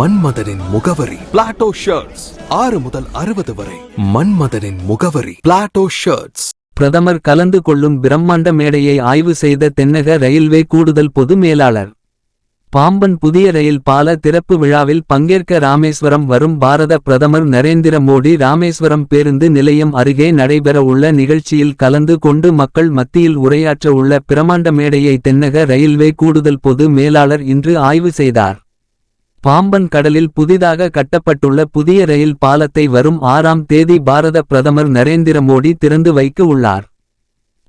மன்மதனின் முகவரி. Plato shirts ஆறு முதல் அறுபது வரை. மன்மதனின் முகவரி. பிளாட்டோ ஷர்ட்ஸ் பிரதமர் கலந்து கொள்ளும் பிரம்மாண்ட மேடையை ஆய்வு செய்த தென்னக ரயில்வே கூடுதல் பொது மேலாளர். பாம்பன் புதிய ரயில் பால திறப்பு விழாவில் பங்கேற்க ராமேஸ்வரம் வரும் பாரத பிரதமர் நரேந்திர மோடி ராமேஸ்வரம் பேருந்து நிலையம் அருகே நடைபெற உள்ள நிகழ்ச்சியில் கலந்து கொண்டு மக்கள் மத்தியில் உரையாற்ற உள்ள பிரமாண்ட மேடையை தென்னக ரயில்வே கூடுதல் பொது மேலாளர் இன்று ஆய்வு செய்தார். பாம்பன் கடலில் புதிதாக கட்டப்பட்டுள்ள புதிய ரயில் பாலத்தை வரும் ஆறாம் தேதி பாரத பிரதமர் நரேந்திர மோடி திறந்து வைக்க உள்ளார்.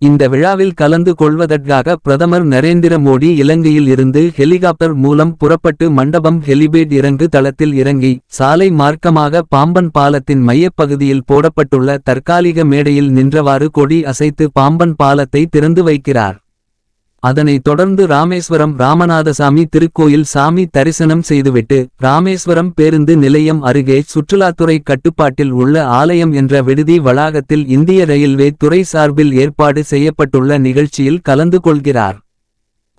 இந்த விழாவில் கலந்து கொள்வதற்காக பிரதமர் நரேந்திர மோடி இலங்கையில் இருந்து ஹெலிகாப்டர் மூலம் புறப்பட்டு மண்டபம் ஹெலிபேட் இறங்கு தளத்தில் இறங்கி சாலை மார்க்கமாக பாம்பன் பாலத்தின் மையப்பகுதியில் போடப்பட்டுள்ள தற்காலிக மேடையில் நின்றவாறு கொடி அசைத்து பாம்பன் பாலத்தை திறந்து வைக்கிறார். அதனைத் தொடர்ந்து ராமேஸ்வரம் ராமநாதசாமி திருக்கோயில் சாமி தரிசனம் செய்துவிட்டு ராமேஸ்வரம் பேருந்து நிலையம் அருகே சுற்றுலாத்துறை கட்டுப்பாட்டில் உள்ள ஆலயம் என்ற விடுதி வளாகத்தில் இந்திய ரயில்வே துறை சார்பில் ஏற்பாடு செய்யப்பட்டுள்ள நிகழ்ச்சியில் கலந்து கொள்கிறார்.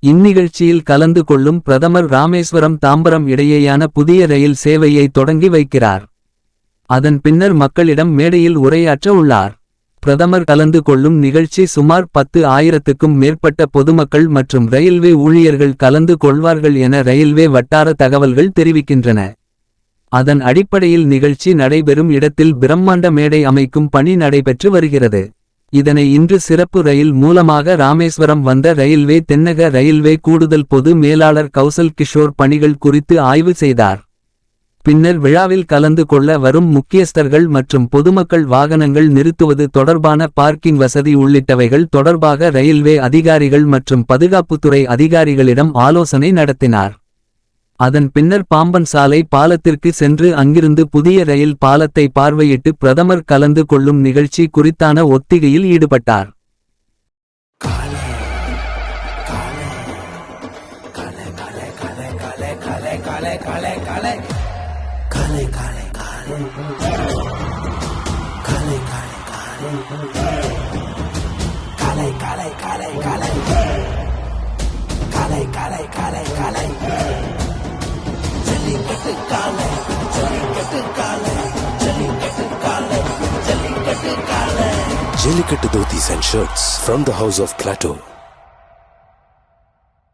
இந்நிகழ்ச்சியில் கலந்து கொள்ளும் பிரதமர் ராமேஸ்வரம் தாம்பரம் இடையேயான புதிய ரயில் சேவையை தொடங்கி வைக்கிறார். அதன் பின்னர் மக்களிடம் மேடையில் உரையாற்ற உள்ளார் பிரதமர் கலந்து கொள்ளும் நிகழ்ச்சி சுமார் பத்து ஆயிரத்துக்கும் மேற்பட்ட பொதுமக்கள் மற்றும் ரயில்வே ஊழியர்கள் கலந்து கொள்வார்கள் என ரயில்வே வட்டார தகவல்கள் தெரிவிக்கின்றன. அதன் அடிப்படையில் நிகழ்ச்சி நடைபெறும் இடத்தில் பிரம்மாண்ட மேடை அமைக்கும் பணி நடைபெற்று வருகிறது. இதனை இன்று சிறப்பு ரயில் மூலமாக ராமேஸ்வரம் வந்த ரயில்வே தென்னக ரயில்வே கூடுதல் பொது மேலாளர் கௌசல் கிஷோர் பணிகள் குறித்து ஆய்வு செய்தார். பின்னர் விழாவில் கலந்து கொள்ள வரும் முக்கியஸ்தர்கள் மற்றும் பொதுமக்கள் வாகனங்கள் நிறுத்துவது தொடர்பான பார்க்கிங் வசதி உள்ளிட்டவைகள் தொடர்பாக ரயில்வே அதிகாரிகள் மற்றும் பாதுகாப்புத்துறை அதிகாரிகளிடம் ஆலோசனை நடத்தினார் அதன் பின்னர் பாம்பன் சாலை பாலத்திற்கு சென்று அங்கிருந்து புதிய ரயில் பாலத்தை பார்வையிட்டு பிரதமர் கலந்து கொள்ளும் நிகழ்ச்சி குறித்தான ஒத்திகையில் ஈடுபட்டார் Kale kale kale. Kale kale kale. Kale kale kale kale. Kale kale. Jelly get the kale. Jelly get the and Shirts from the House of Plato.